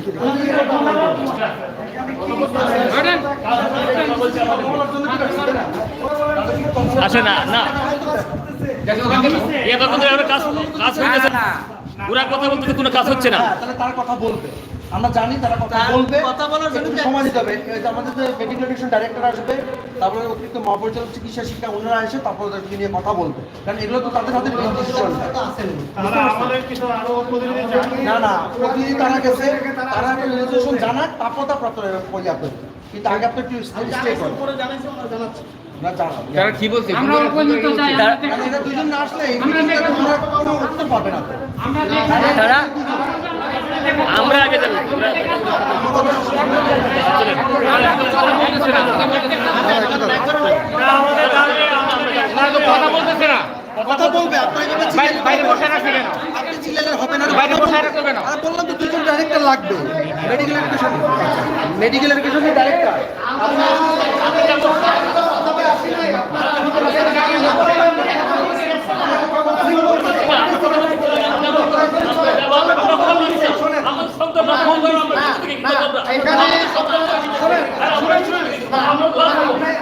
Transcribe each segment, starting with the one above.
দেখি। আসে না না। এ কথা কাজ কাজ হয়ে না পুরা কথা বলতে কোনো কাজ হচ্ছে না। তাহলে তারা কথা বলবে। আমরা জানি তারা কথা বলবে। কথা বলার জন্য সময় দিতে হবে। যে আমাদের যে মেডিকেল ডাইরেক্টর আসবে তারপরে অতিরিক্ত মহাপরিচালক চিকিৎসা শিক্ষা ওনারা এসে তারপরে ওদেরকে নিয়ে কথা বলবে। কারণ এগুলো তো তাদের হাতে ডিসিশন না। না প্রতিদিন তারা গেছে। তারা একটা রেজুলেশন জানাক তারপর তার প্রাপ্ত পর্যাপ্ত। কিন্তু আগে আপনি একটু স্টে করুন। তারা কি বলছে? আমরা আগে যাব কথা বলতেছে না কথা বলবে আপনার এভাবে চিল্লালে বাইরে বসে রাখবে কেন আপনি চিল্লালে হবে না বাইরে বসে রাখবে কেন? বললাম তো দুজন ডাইরেক্টর লাগবে মেডিকেল এডুকেশন মেডিকেল এডুকেশনের ডাইরেক্টর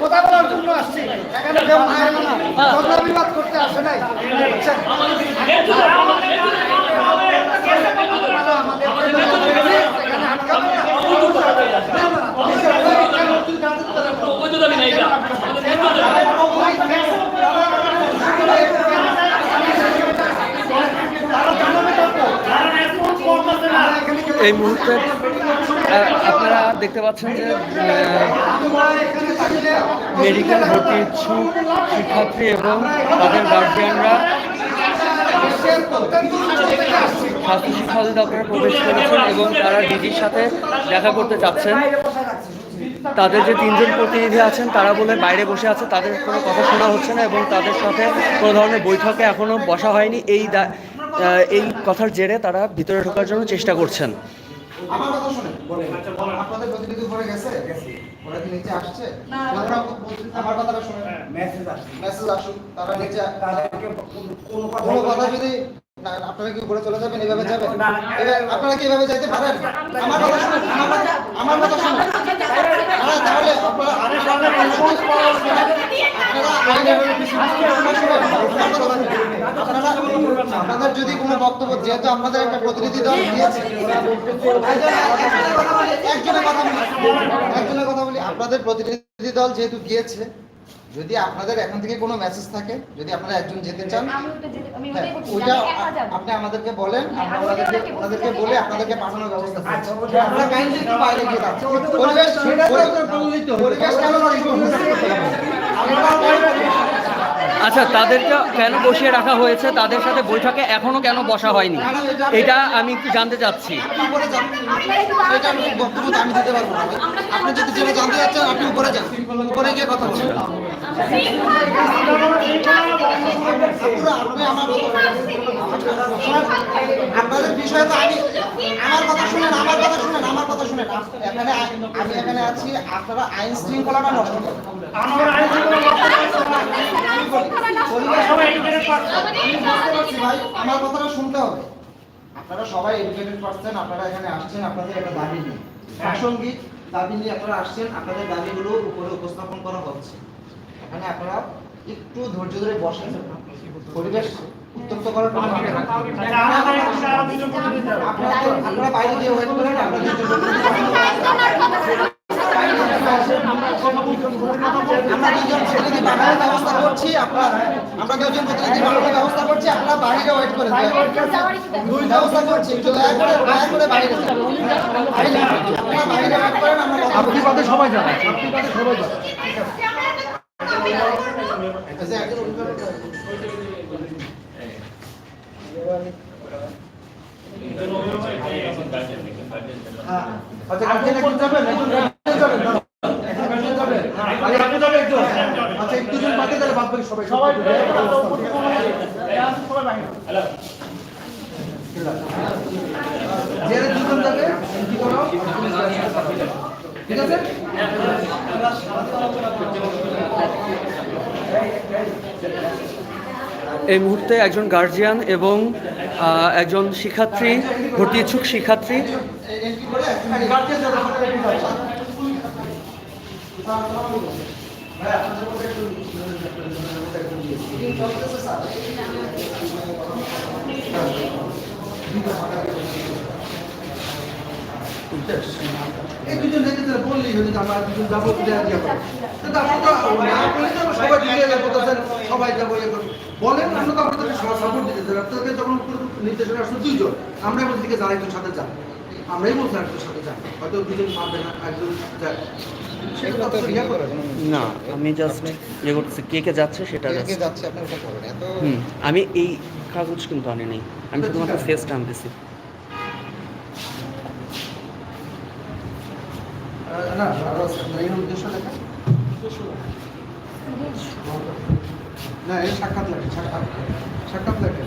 কথা বলার জন্য আসছি এখানে কেউ ঝগড়া বিবাদ করতে আসে নাই বুঝছেন? এই মুহূর্তে আপনারা দেখতে পাচ্ছেন যে মেডিকেল ভর্তি ইচ্ছুক শিক্ষার্থী এবং তাদের গার্জিয়ানরা স্বাস্থ্য শিক্ষা অধিদপ্তরে প্রবেশ করেছেন এবং তারা ডিজির সাথে দেখা করতে চাচ্ছেন। তাদের যে তিনজন প্রতিনিধি আছেন, তারা বলে বাইরে বসে আছে, তাদের কোনো কথা শোনা হচ্ছে না এবং তাদের সাথে কোনো ধরনের বৈঠকে এখনও বসা হয়নি। এই এই কথার জেরে তারা ভিতরে ঢোকার জন্য চেষ্টা করছেন আমার কথা শুনেন আপনাদের প্রতিনিধি উপরে গেছে ওরা কি নিচে আসছে ওরা বলছে- আমার কথাটা শুনেন মেসেজ আসছে মেসেজ আসুক তারা নিচে তাদেরকে কোনো কথা যদি আপনারা কি উপরে চলে যাবেন এভাবে যাবেন আপনারা কি এভাবে যাইতে পারেন আমার কথা শুনেন আমার কথা আমার কথা শুনেন হ্যাঁ, তাহলে আপনারা আপনারা আইনের আপনারা যদি কোনো বক্তব্য যেহেতু আমাদের একটা প্রতিনিধি দল দিয়েছে একজনের কথা বলি একজনের কথা বলি আপনাদের প্রতিনিধি দল যেহেতু গিয়েছে যদি আপনাদের এখন থেকে কোনো মেসেজ থাকে যদি আপনারা একজন যেতে চান হ্যাঁ, ওইটা। আপনি আমাদেরকে বলেন আমরা আমি ওনাদেরকে বলে আপনাদেরকে পাঠানোর ব্যবস্থা আচ্ছা, কাইন্ডলি একটু বাইরে গিয়ে পরিবেশ পরিবেশ কেন আচ্ছা তাদেরকে কেন বসিয়ে রাখা হয়েছে? তাদের সাথে বৈঠকে এখনও কেন বসা হয়নি? এটা আমি একটু জানতে চাচ্ছি। আপনি যদি জানতে চাচ্ছেন, আপনি উপরে উপরে কথা আমার আমি আমার কথা আমার কথা আমার এখানে আমি এখানে আছি, আপনারা আইন শৃঙ্খলাটা নষ্ট করেন। ভাই আমার কথাটা শুনতে হবে। আপনারা সবাই এডুকেটেড পারছেন আপনারা এখানে আসছেন আপনাদের একটা দাবি নিয়ে। প্রাসঙ্গিক দাবি নিয়ে আপনারা আসছেন আপনাদের দাবিগুলো উপরে উপস্থাপন করা হচ্ছে। এখানে আপনারা একটু ধৈর্য ধরে বসেন। পরিবেশ উত্তপ্ত করার কোনো আপনারা আপনারা বাইরে গিয়ে ওয়েট করেন আপনাদের জন্য আমরা দুজন প্রতিনিধি বানানোর ব্যবস্থা করছি আপনার আমরা দুজন প্রতিনিধি বানানোর ব্যবস্থা করছি আপনারা বাইরে ওয়েট করেন ব্যবস্থা করছি একটু দয়া করে দয়া করে বাইরে আপনারা বাইরে ওয়েট করেন আমরা আপনি পথে সবাই যান। আপনি সবাই যান। আচ্ছা, একজন অভিভাবক হ্যাঁ আচ্ছা গার্জেন একজন যাবেন একজন গার্জেন যাবেন দাঁড়াও। একজন গার্জেন যাবেন যাবেন একজন আচ্ছা একটু জন বাকি তাহলে বাদ বাকি সবাই সবাই যে দুজন যাবে কি করো? ঠিক আছে? এই মুহূর্তে একজন গার্জিয়ান এবং একজন শিক্ষার্থী ভর্তি ইচ্ছুক শিক্ষার্থী। গার্জিয়ান এই দুজন বললেই যে আমরা দুজন যাব দেয়া দিয়া করব কিন্তু আপনি তো না বলে সবাই দিকে যাব সবাই যাব ইয়ে বলেন আমরা তো আপনাদের সাপোর্ট দিতে চাই। আপনাদের যখন কোনো নির্দেশনা আসলে দুইজন। আমরাই বলছি দিকে যারা একজন সাথে যান। আমরাই বলছি একজন সাথে যান। হয়তো দুজন পারবে না একজন না আমি জাস্ট ইয়ে করতেছি কে কে যাচ্ছে সেটা কে যাচ্ছে হুম আমি এই কাগজ কিন্তু আনি নাই। আমি শুধুমাত্র ফেসটা আনতেছি না আরও আছে। আপনার এই উদ্দেশ্য লেখা না এই সাক্ষাৎ লাগে সাক্ষাৎ সাক্ষাৎ লাগে।